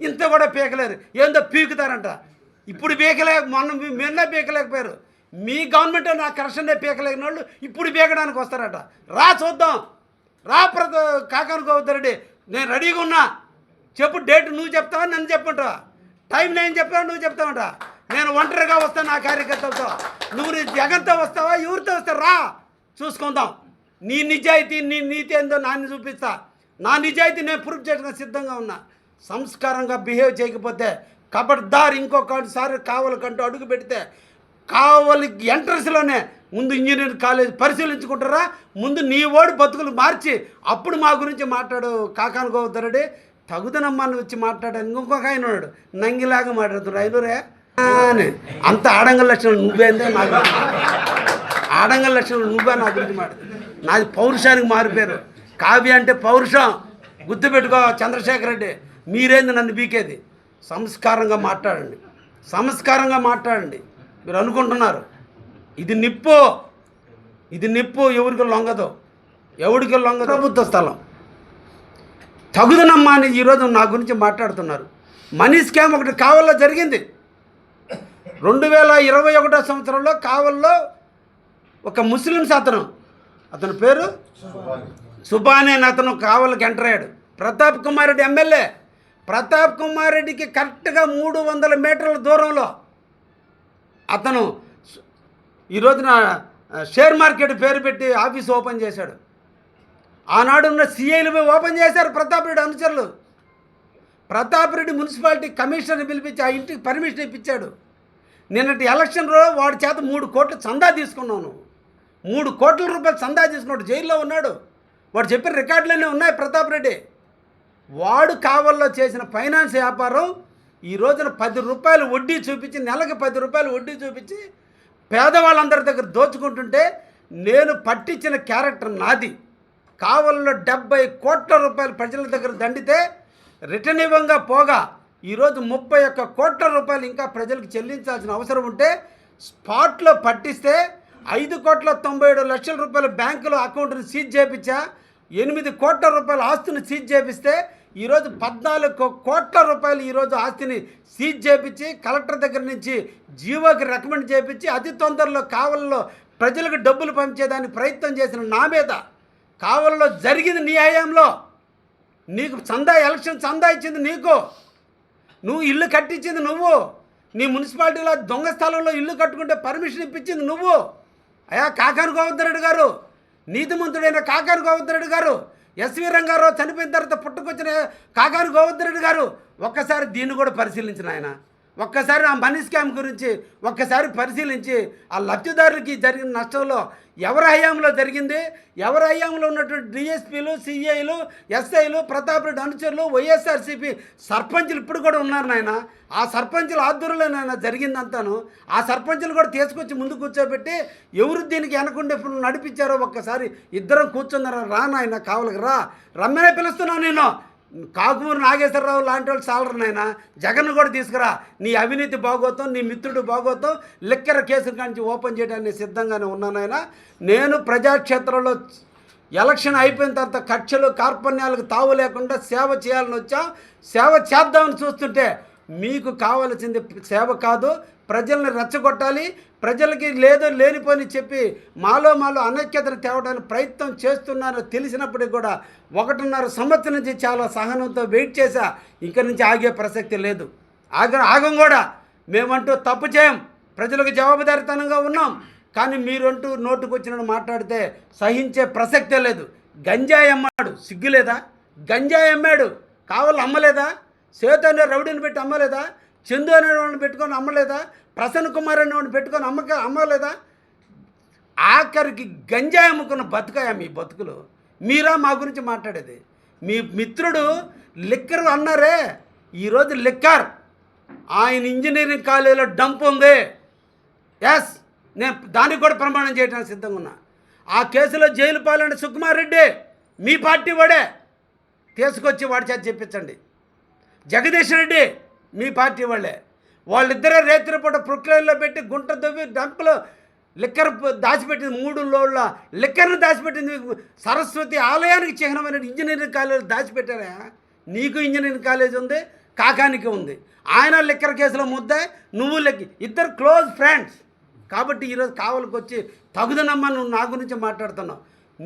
ఇంత కూడా పీకలేరు ఏందో పీకుతారంట. ఇప్పుడు పీకలే మొన్న మీ- నిన్న పీకలేకపోయారు. మీ గవర్నమెంట్ నా కరెక్షన్నే పీకలేని వాళ్ళు ఇప్పుడు పీకడానికి వస్తారట. రా చూద్దాం. రా ప్రత కాకనుకోవద్దరెడ్డి నేను రెడీగా ఉన్నా. చెప్పు డేట్ నువ్వు చెప్తావా నన్ను చెప్పంటా టైం నేను చెప్పావా నువ్వు చెప్తావంట. నేను ఒంటరిగా వస్తాను నా కార్యకర్తలతో. నువ్వు నీ జగన్తో వస్తావా ఎవరితో వస్తావు రా. చూసుకుందాం. నీ నిజాయితీ నీ నీతి ఏందో నాన్ని చూపిస్తా. నా నిజాయితీ నేను ప్రూఫ్ చేయడానికి సిద్ధంగా ఉన్నా. సంస్కారంగా బిహేవ్ చేయకపోతే కబడ్దార్ ఇంకొకసారి కావలకంటూ అడుగు పెడితే కావలి ఎంట్రన్స్లోనే ముందు ఇంజనీరింగ్ కాలేజ్ పరిశీలించుకుంటారా? ముందు నీ ఓడి బతుకులు మార్చి అప్పుడు మా గురించి మాట్లాడు కాకాను గోవర్ధనుడి తగుదనమ్మని వచ్చి మాట్లాడాను ఇంకొక ఆయన ఉన్నాడు నంగిలాగా మాట్లాడుతున్నాడు. అయినరే అని అంత ఆడంగల్ లక్షణం నువ్వేందే నాకు ఆడంగల్ లక్షణం నువ్వే నా గురించి మాట నాది పౌరుషానికి మారిపోయారు. కావ్య అంటే పౌరుషం. గుర్తుపెట్టుకో చంద్రశేఖర్ రెడ్డి. మీరేంది నన్ను బీకేది సంస్కారంగా మాట్లాడండి. సంస్కారంగా మాట్లాడండి. మీరు అనుకుంటున్నారు. ఇది నిప్పు. ఇది నిప్పు ఎవరికి లొంగదు? ఎవరికి లొంగదు? ప్రభుత్వ స్థలం. తగుదనమ్మా అని ఈరోజు నా గురించి మాట్లాడుతున్నారు. మనీ స్కామ్ ఒకటి కావల్లో జరిగింది. రెండు వేల ఇరవై ఒకటో సంవత్సరంలో కావల్లో ఒక ముస్లిమ్స్ అతను అతని పేరు సుబాని అతను కావలికి ఎంటర్ అయ్యాడు. ప్రతాప్ కుమార్ రెడ్డి ఎమ్మెల్యే. ప్రతాప్ కుమార్ రెడ్డికి కరెక్ట్గా మూడు వందల మీటర్ల దూరంలో అతను ఈరోజున ఈ రోజున షేర్ మార్కెట్ పేరు పెట్టి ఆఫీస్ ఓపెన్ చేశాడు. ఆనాడు ఉన్న సిఐలు ఓపెన్ చేశారు ప్రతాప్ రెడ్డి అనుచరులు. ప్రతాప్ రెడ్డి మున్సిపాలిటీ కమిషనర్ పిలిపించి ఆ ఇంటికి పర్మిషన్ ఇప్పించాడు. నిన్నటి ఎలక్షన్లో వాడి చేత మూడు కోట్లు చందా తీసుకున్నాను మూడు కోట్ల రూపాయలు చందా తీసుకున్నాడు. జైల్లో ఉన్నాడు. వాడు చెప్పిన రికార్డులన్నీ ఉన్నాయి ప్రతాప్ రెడ్డి. వాడు కావల్లో చేసిన ఫైనాన్స్ వ్యాపారం ఈ రోజున పది రూపాయలు వడ్డీ చూపించి నెలకి పది రూపాయలు వడ్డీ చూపించి పేదవాళ్ళందరి దగ్గర దోచుకుంటుంటే నేను పట్టించిన క్యారెక్టర్ నాది. కావల్లో డెబ్బై కోట్ల రూపాయలు ప్రజల దగ్గర దండితే రిటర్న్ ఇవ్వంగా పోగా ఈరోజు ముప్పై ఒక్క కోట్ల రూపాయలు ఇంకా ప్రజలకు చెల్లించాల్సిన అవసరం ఉంటే స్పాట్లో పట్టిస్తే ఐదు కోట్ల తొంభై ఏడు లక్షల రూపాయలు బ్యాంకులో అకౌంట్ని సీజ్ చేపించా ఎనిమిది కోట్ల రూపాయల ఆస్తుని సీజ్ చేపిస్తే ఈరోజు పద్నాలుగు కోట్ల రూపాయలు ఈరోజు ఆస్తిని సీజ్ చేపించి కలెక్టర్ దగ్గర నుంచి జీవోకి రికమెండ్ చేపించి అతి తొందరలో కావలలో ప్రజలకు డబ్బులు పంచేదానికి ప్రయత్నం చేసిన నా మీద కావలలో జరిగింది నీ హయాంలో. నీకు చందా ఎలక్షన్ చందా ఇచ్చింది నీకు. నువ్వు ఇల్లు కట్టించింది నువ్వు. నీ మున్సిపాలిటీలో దొంగ స్థలంలో ఇల్లు కట్టుకుంటే పర్మిషన్ ఇప్పించింది నువ్వు. అయా కాకాని గోవర్ధరెడ్డి గారు నీతిమంతుడైన కాకాని గోవర్ధరెడ్డి గారు ఎస్వి రంగారావు చనిపోయిన తర్వాత పుట్టుకొచ్చిన కాకాని గోవర్ధరెడ్డి గారు ఒక్కసారి దీన్ని కూడా పరిశీలించిన ఆయన. ఒక్కసారి ఆ మనీ స్కామ్ గురించి ఒక్కసారి పరిశీలించి ఆ లబ్ధిదారులకి జరిగిన నష్టంలో ఎవరి హయాంలో జరిగింది ఎవరి హయాంలో ఉన్నటువంటి డిఎస్పీలు సిఐలు ఎస్ఐలు ప్రతాప్ రెడ్డి అనుచరులు వైఎస్ఆర్సీపీ సర్పంచులు ఇప్పుడు కూడా ఉన్నారు నాయన. ఆ సర్పంచుల ఆధ్వర్యంలో నాయన జరిగిందంతాను. ఆ సర్పంచులు కూడా తీసుకొచ్చి ముందు కూర్చోబెట్టి ఎవరు దీనికి వెనకుండే ఇప్పుడు నడిపించారో ఒక్కసారి ఇద్దరం కూర్చున్నారా? రా నాయన కావలికి రా. రమ్మనే పిలుస్తున్నావు నేను. కాకుమూరు నాగేశ్వరరావు లాంటి వాళ్ళు చాలరు నాయన. జగన్ కూడా తీసుకురా. నీ అవినీతి బాగోతాం నీ మిత్రుడు బాగోతాం లెక్కర కేసు కాంచి ఓపెన్ చేయడానికి సిద్ధంగానే ఉన్నానైనా నేను ప్రజాక్షేత్రంలో ఎలక్షన్ అయిపోయిన తర్వాత కక్షలు కార్పణ్యాలకు తావు లేకుండా సేవ చేయాలని వచ్చాం. సేవ చేద్దామని చూస్తుంటే మీకు కావలసింది సేవ కాదు ప్రజల్ని రెచ్చగొట్టాలి ప్రజలకి లేదో లేనిపోని చెప్పి మాలో మాలో అనైక్యతను తేవడానికి ప్రయత్నం చేస్తున్నారో తెలిసినప్పటికి కూడా ఒకటిన్నర సంవత్సరం నుంచి చాలా సహనంతో వెయిట్ చేశా. ఇంక నుంచి ఆగే ప్రసక్తి లేదు. ఆగ ఆగం కూడా. మేమంటూ తప్పు చేయం. ప్రజలకు జవాబుదారితనంగా ఉన్నాం. కానీ మీరంటూ నోటుకొచ్చినట్టు మాట్లాడితే సహించే ప్రసక్తే లేదు. గంజాయి అమ్మాడు. సిగ్గులేదా గంజాయి అమ్మాడు. కావాలి అమ్మలేదా? సేతు అనే రౌడీని పెట్టి అమ్మలేదా? చందు అనే వాళ్ళని పెట్టుకొని అమ్మలేదా? ప్రసన్న కుమార్ అనేవాడిని పెట్టుకొని అమ్మక అమ్మలేదా? ఆఖరికి గంజాయి అమ్ముకున్న బతుకాయా మీ బతుకులు. మీరా మా గురించి మాట్లాడేది. మీ మిత్రుడు లిక్కర్ అన్నారే. ఈరోజు లిక్కర్. ఆయన ఇంజనీరింగ్ కాలేజీలో డంప్ ఉంది. ఎస్ నేను దానికి కూడా ప్రమాణం చేయడానికి సిద్ధంగా ఉన్నా. ఆ కేసులో జైలు పాలైన సుకుమార్ రెడ్డి మీ పార్టీ వాడే. తీసుకొచ్చి వాడి చేత చెప్పించండి. జగదీష్ రెడ్డి మీ పార్టీ వాళ్ళే. వాళ్ళిద్దరే రేత్రిపూట ప్రొక్లైన్లో పెట్టి గుంట దవ్వి డంపులో లిక్కర్ దాచిపెట్టింది. మూడు లోళ్ళ లిక్కర్ని దాచిపెట్టింది. సరస్వతి ఆలయానికి చిహ్నమైన ఇంజనీరింగ్ కాలేజ్ దాచిపెట్టారా? నీకు ఇంజనీరింగ్ కాలేజ్ ఉంది కాకానికి ఉంది. ఆయన లిక్కర్ కేసులో ముద్ద నువ్వు లెక్క ఇద్దరు క్లోజ్ ఫ్రెండ్స్. కాబట్టి ఈరోజు కావలికి వచ్చి తగుదనమ్మా నువ్వు నా గురించి మాట్లాడుతున్నావు.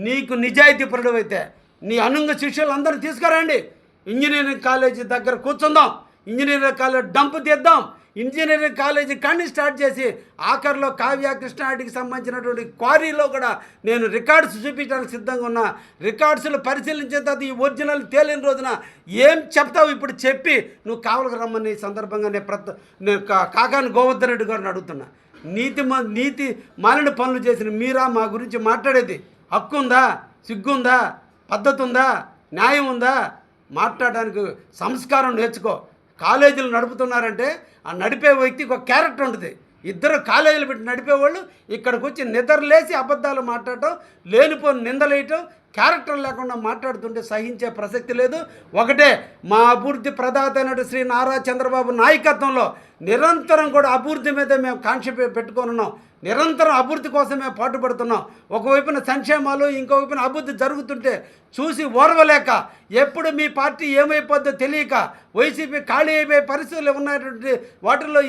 నీకు నిజాయితీ పరుడు అయితే నీ అనుంగ శిష్యులు అందరూ తీసుకురండి. ఇంజనీరింగ్ కాలేజీ దగ్గర కూర్చుందాం. ఇంజనీరింగ్ కాలేజ్ డంప్ తీద్దాం. ఇంజనీరింగ్ కాలేజీ కానీ స్టార్ట్ చేసి ఆఖరిలో కావ్య కృష్ణాటికి సంబంధించినటువంటి క్వారీలో కూడా నేను రికార్డ్స్ చూపించడానికి సిద్ధంగా ఉన్నా. రికార్డ్స్లు పరిశీలించిన తర్వాత ఈ ఒరిజినల్ తేలిన రోజున ఏం చెప్తావు ఇప్పుడు చెప్పి నువ్వు కావలకు రమ్మని సందర్భంగా నేను ప్రత నేను కా- కాకాని గోవర్ధన్ రెడ్డి గారిని అడుగుతున్నా. నీతి నీతి మాలిన పనులు చేసిన మీరా మా గురించి మాట్లాడేది. హక్కు ఉందా? సిగ్గుందా పద్ధతి ఉందా? న్యాయం ఉందా? మాట్లాడడానికి సంస్కారం నేర్చుకో. కాలేజీలు నడుపుతున్నారంటే ఆ నడిపే వ్యక్తికి ఒక క్యారెక్టర్ ఉంటుంది. ఇద్దరు కాలేజీలు పెట్టి నడిపేవాళ్ళు ఇక్కడికి వచ్చి నిద్రలేసి అబద్ధాలు మాట్లాడటం లేనిపోని నిందలేయటం క్యారెక్టర్ లేకుండా మాట్లాడుతుంటే సహించే ప్రసక్తి లేదు. ఒకటే మా అభివృద్ధి ప్రదాత అయినటువంటి శ్రీ నారా చంద్రబాబు నాయకత్వంలో నిరంతరం కూడా అభివృద్ధి మీద మేము కాంక్ష పెట్టుకోనున్నాం నిరంతరం అభివృద్ధి కోసమే పాటుపడుతున్నాం. ఒకవైపున సంక్షేమాలు ఇంకోవైపున అభివృద్ధి జరుగుతుంటే చూసి ఓర్వలేక ఎప్పుడు మీ పార్టీ ఏమైపోద్దో తెలియక వైసీపీ ఖాళీ అయిపోయే పరిస్థితులు ఉన్నటువంటి వాటిల్లో